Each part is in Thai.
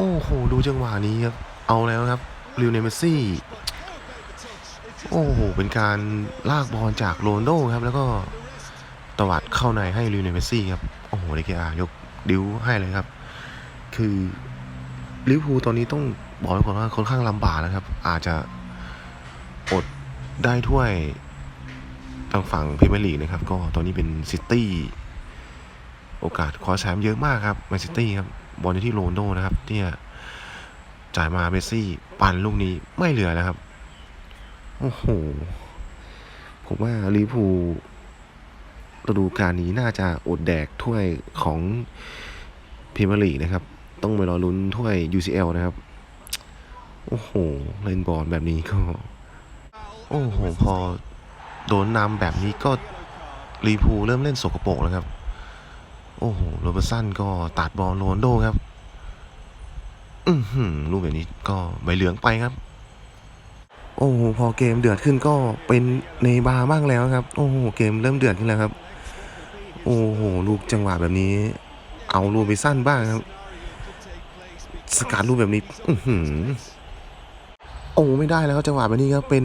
โอ้โห ดูจังหวะนี้ครับ เอาแล้วครับลิวเนเมสซี่ โอ้โห เป็นการลากบอลจากโรนโดครับ แล้วก็ตวัดเข้าในให้ลิวเนเมสซี่ครับ โอ้โหเดกอายกดิวให้เลยครับ คือลิวพูตอนนี้ต้องบอกก่อนว่าค่อนข้างลำบากแล้วครับ อาจจะอดได้ถ้วยทางฝั่งพรีเมียร์ลีกนะครับ ก็ตอนนี้เป็นซิตี้โอกาสคว้าแชมป์เยอะมากครับแมนซิตี้ครับ บอลที่โรนโดนะครับเนี่ยจ่ายมาเมสซี่ปั่นลูกนี้ไม่เหลือแล้วครับ โอ้โห ผมว่าลิเวอร์พูฤดูกาลนี้น่าจะอดแดกถ้วยของพรีเมียร์ลีกนะครับ ต้องไปรอลุ้นถ้วย UCL นะครับ โอ้โห เล่นบอลแบบนี้ก็ โอ้โห พอโดนนำแบบนี้ก็ลิเวอร์พูเริ่มเล่นสกปรกแล้วครับ โอ้โหโรเบอร์สันก็ตัดบอลโรนโดครับ อือหือลูกแบบนี้ก็ใบเหลืองไปครับ โอ้โหพอเกมเดือดขึ้นก็เป็นเนบาบ้างแล้วครับ โอ้โหเกมเริ่มเดือดขึ้นแล้วครับ โอ้โหลูกจังหวะแบบนี้ เอาลูกไปสั้นบ้างครับ สกัดลูกแบบนี้ อือหือโอ้ไม่ได้แล้วครับจังหวะแบบนี้ครับเป็น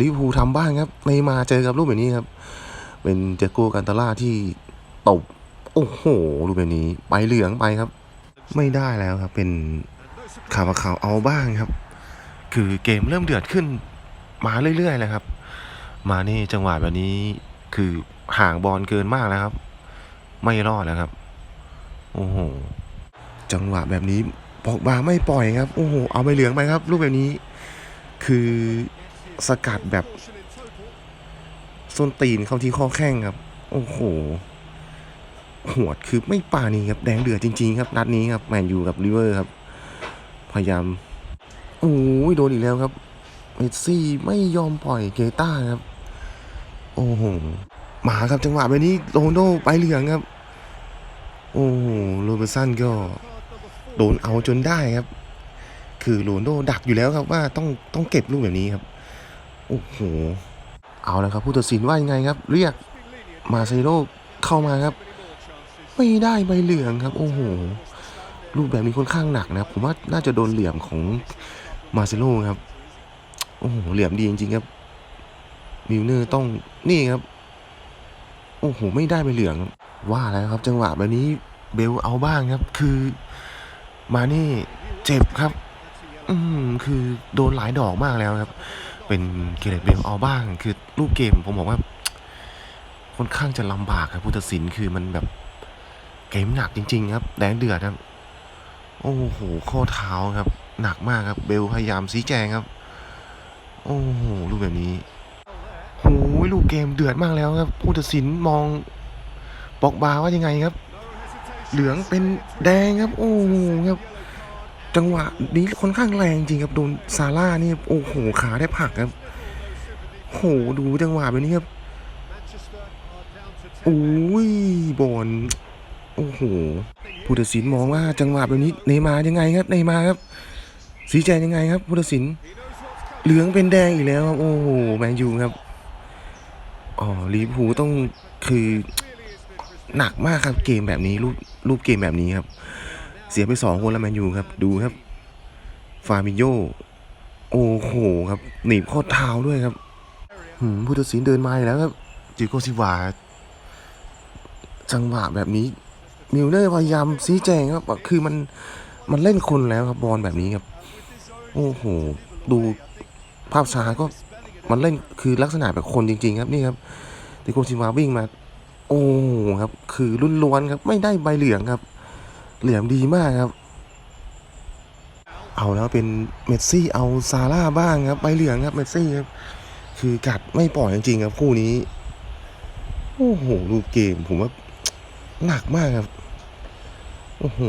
ลิเวอร์พูลทำบ้างครับเนมาเจอกับลูกแบบนี้ครับ เป็นเจโกกันตาล่าที่ตบ อ้โหลูกแบบนี้ไปเหลืองไปครับ ไม่ได้แล้วครับ เป็นข่าวข่าวเอาบ้างครับ คือเกมเริ่มเดือดขึ้น มาเรื่อยๆเลยครับ มานี่จังหวะแบบนี้คือห่างบอลเกินมากแล้วครับ ไม่รอดแล้วครับ โอ้โหจังหวะแบบนี้บอกบาไม่ปล่อยครับ โอ้โหเอาไปเหลืองไปครับ ลูกแบบนี้ คือสกัดแบบส้นตีนเข้าที่ข้อแข้งครับ โอ้โห หวดคือไม่ป่านี่ครับแดงเดือดจริงๆครับนัดนี้ครับแมนยูกับลิเวอร์ครับ พยายามโอ้ยโดนอีกแล้วครับเมสซี่ไม่ยอมปล่อยเกต้าครับ โอ้โหมาครับจังหวะแบบนี้โรนโดไปเหลืองครับ โอ้โหโรเบอร์สันก็โดนเอาจนได้ครับ คือโรนโดดักอยู่แล้วครับว่าต้องต้องเก็บลูกแบบนี้ครับโอ้โหเอาแล้วครับ ผู้ตัดสินว่ายังไงครับ เรียกมาเซโร่เข้ามาครับ ไม่ได้ใบเหลืองครับ โอ้โหลูกแบบนี้ค่อนข้างหนักนะครับ ผมว่าน่าจะโดนเหลี่ยมของมาเซโร่ครับ โอ้โหเหลี่ยมดีจริงๆครับมิลเนอร์ต้องนี่ครับ โอ้โห ไม่ได้ใบเหลืองว่าแล้วครับ จังหวะแบบนี้เบลเอาบ้างครับ คือมานี่เจ็บครับ อืมคือโดนหลายดอกมากแล้วครับ เป็นเกเรตเบลเอาบ้าง คือลูกเกมผมบอกว่าค่อนข้างจะลำบากครับผู้ตัดสินคือมันแบบ เกมหนักจริง ๆ ครับ แดงเดือดครับ โอ้โหข้อเท้าครับ หนักมากครับ เบลพยายามชี้แจงครับ โอ้โหลูกแบบนี้โอ้ยลูกเกมเดือดมากแล้วครับ ผู้ตัดสินมองบอกบาว่ายังไงครับ เหลืองเป็นแดงครับ โอ้โหครับ จังหวะนี้ค่อนข้างแรงจริงครับโดนซาร่านี่โอ้โหขาได้ผักครับโอ้โหดูจังหวะแบบนี้ครับโอ้ยบอล โอ้โหผู้ตัดสินมองว่าจังหวะแบบนี้เนมายังไงครับเนมาครับ สีแจงยังไงครับผู้ตัดสิน เหลืองเป็นแดงอีกแล้วครับโอ้โหแมนยูครับอ๋อลิพูต้องคือหนักมากครับเกมแบบนี้รูปรูปเกมแบบนี้ครับ เสียไปสองคนแล้วแมนยูครับ ดูครับ ฟาบิโยโอ้โหครับหนีบข้อเท้าด้วยครับหืมผู้ตัดสินเดินมาอีกแล้วครับจิโกซิวาจังหวะแบบนี้ มิลเนอร์พยายามชี้แจงครับคือมันมันเล่นคนแล้วครับบอลแบบนี้ครับ โอ้โห ดูภาพช้าก็มันเล่นคือลักษณะแบบคนจริง ๆ ครับนี่ครับติโกซิวาวิ่งมา โอ้โหครับ คือรุ่นล้วนครับ ไม่ได้ใบเหลืองครับ เหลี่ยมดีมากครับ เอาแล้วเป็นเมสซี่เอาซาร่าบ้างครับใบเหลืองครับเมสซี่ครับ คือกัดไม่ปล่อยจริงๆครับคู่นี้ โอ้โหรูปเกมผมว่าหนักมากครับ โอ้โห